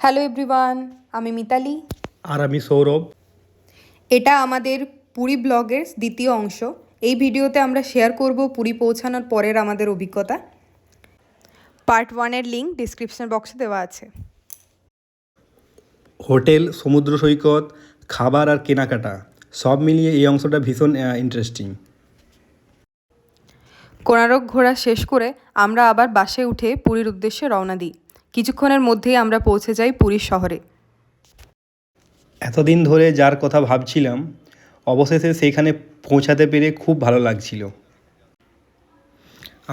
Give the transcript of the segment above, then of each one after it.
Hello everyone আমি মিতালি। আর আমি সৌরভ। এটা আমাদের পুরী ব্লগের দ্বিতীয় অংশ। এই ভিডিওতে আমরা শেয়ার করব পুরী পৌঁছানোর পরের আমাদের অভিজ্ঞতা। পার্ট ওয়ানের লিঙ্ক ডিসক্রিপশন বক্সে দেওয়া আছে। হোটেল সমুদ্র সৈকত খাবার আর কেনাকাটা সব মিলিয়ে এই অংশটা ভীষণ ইন্টারেস্টিং কোণারক ঘোরা শেষ করে আমরা আবার বাসে উঠে পুরীর উদ্দেশ্যে রওনা দিই। কিছুক্ষণের মধ্যেই আমরা পৌঁছে যাই পুরীর শহরে। এতদিন ধরে যার কথা ভাবছিলাম অবশেষে সেইখানে পৌঁছাতে পেরে খুব ভালো লাগছিল।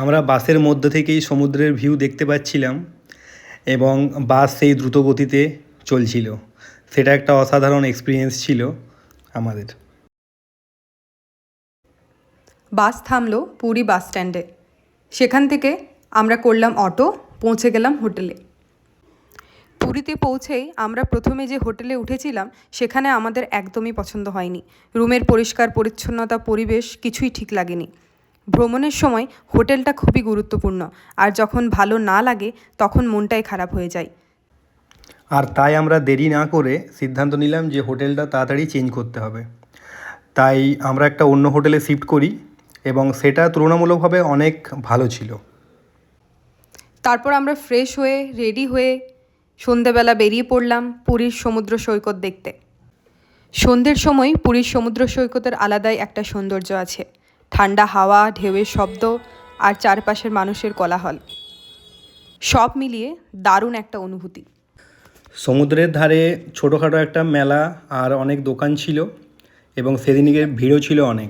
আমরা বাসের মধ্যে থেকেই সমুদ্রের ভিউ দেখতে পাচ্ছিলাম এবং বাস সেই দ্রুত গতিতে চলছিল। সেটা একটা অসাধারণ এক্সপিরিয়েন্স ছিল আমাদের। বাস থামলো পুরী বাস স্ট্যান্ডে সেখান থেকে আমরা করলাম অটো পৌঁছে গেলাম হোটেলে। পুরীতে পৌঁছেই আমরা প্রথমে যে হোটেলে উঠেছিলাম সেখানে আমাদের একদমই পছন্দ হয়নি। রুমের পরিষ্কার পরিচ্ছন্নতা পরিবেশ কিছুই ঠিক লাগেনি। ভ্রমণের সময় হোটেলটা খুবই গুরুত্বপূর্ণ আর যখন ভালো না লাগে তখন মনটাই খারাপ হয়ে যায়। আর তাই আমরা দেরি না করে সিদ্ধান্ত নিলাম যে হোটেলটা তাড়াতাড়ি চেঞ্জ করতে হবে। তাই আমরা একটা অন্য হোটেলে শিফট করি এবং সেটা তুলনামূলকভাবে অনেক ভালো ছিল। তারপর আমরা ফ্রেশ হয়ে রেডি হয়ে সন্ধেবেলা বেরিয়ে পড়লাম পুরীর সমুদ্র সৈকত দেখতে। সন্ধ্যের সময় পুরীর সমুদ্র সৈকতের আলাদাই একটা সৌন্দর্য আছে। ঠান্ডা হাওয়া, ঢেউয়ের শব্দ আর চারপাশের মানুষের কোলাহল। সব মিলিয়ে দারুণ একটা অনুভূতি। সমুদ্রের ধারে ছোটোখাটো একটা মেলা আর অনেক দোকান ছিল এবং সেদিনকে ভিড়ও ছিল অনেক।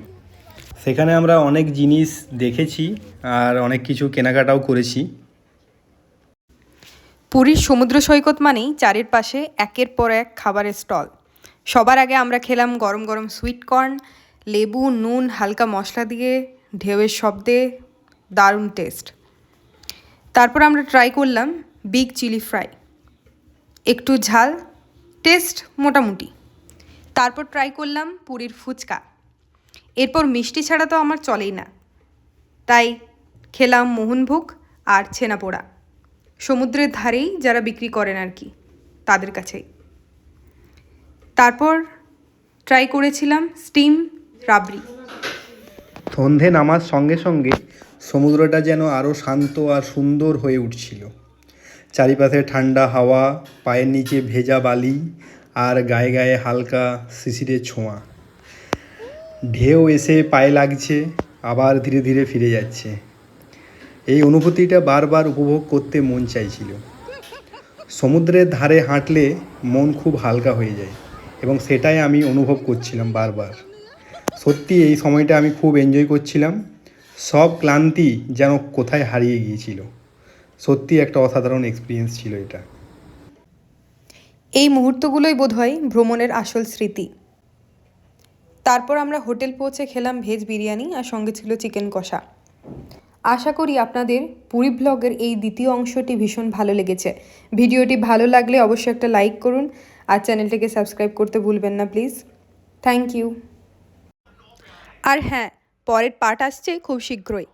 সেখানে আমরা অনেক জিনিস দেখেছি আর অনেক কিছু কেনাকাটাও করেছি। পুরীর সমুদ্র সৈকত মানেই চারের পাশে একের পর এক খাবারের স্টল। সবার আগে আমরা খেলাম গরম গরম সুইট কর্ন লেবু, নুন, হালকা মশলা দিয়ে ঢেউয়ের শব্দে দারুণ টেস্ট তারপর আমরা ট্রাই করলাম বিগ চিলি ফ্রাই একটু ঝাল টেস্ট মোটামুটি। তারপর ট্রাই করলাম পুরীর ফুচকা। এরপর মিষ্টি ছাড়া তো আমার চলেই না। তাই খেলাম মোহনভোগ আর ছেনা পোড়া সমুদ্রের ধারেই যারা বিক্রি করেন আর কি, তাদের কাছেই। তারপর ট্রাই করেছিলাম স্টিম রাবড়ি। সন্ধে নামার সঙ্গে সঙ্গে সমুদ্রটা যেন আরও শান্ত আর সুন্দর হয়ে উঠছিল। চারিপাশে ঠান্ডা হাওয়া, পায়ের নিচে ভেজা বালি আর গায়ে গায়ে হালকা শিশিরের ছোঁয়া। ঢেউ এসে পায়ে লাগছে, আবার ধীরে ধীরে ফিরে যাচ্ছে। এই অনুভূতিটা বারবার উপভোগ করতে মন চাইছিল। সমুদ্রের ধারে হাঁটলে মন খুব হালকা হয়ে যায় এবং সেটাই আমি অনুভব করছিলাম বারবার। সত্যি এই সময়টা আমি খুব এনজয় করছিলাম। সব ক্লান্তি যেন কোথায় হারিয়ে গিয়েছিল। সত্যি একটা অসাধারণ এক্সপিরিয়েন্স ছিল এটা। এই মুহূর্তগুলোই বোধহয় ভ্রমণের আসল স্মৃতি। তারপর আমরা হোটেল পৌঁছে খেলাম ভেজ বিরিয়ানি আর সঙ্গে ছিল চিকেন কষা। আশা করি আপনাদের পুরী ব্লগের এই দ্বিতীয় অংশটি ভীষণ ভালো লেগেছে। ভিডিওটি ভালো লাগলে অবশ্যই একটা লাইক করুন আর চ্যানেলটিকে সাবস্ক্রাইব করতে ভুলবেন না প্লিজ থ্যাংক ইউ আর হ্যাঁ পরের পার্ট আসছে খুব শীঘ্রই।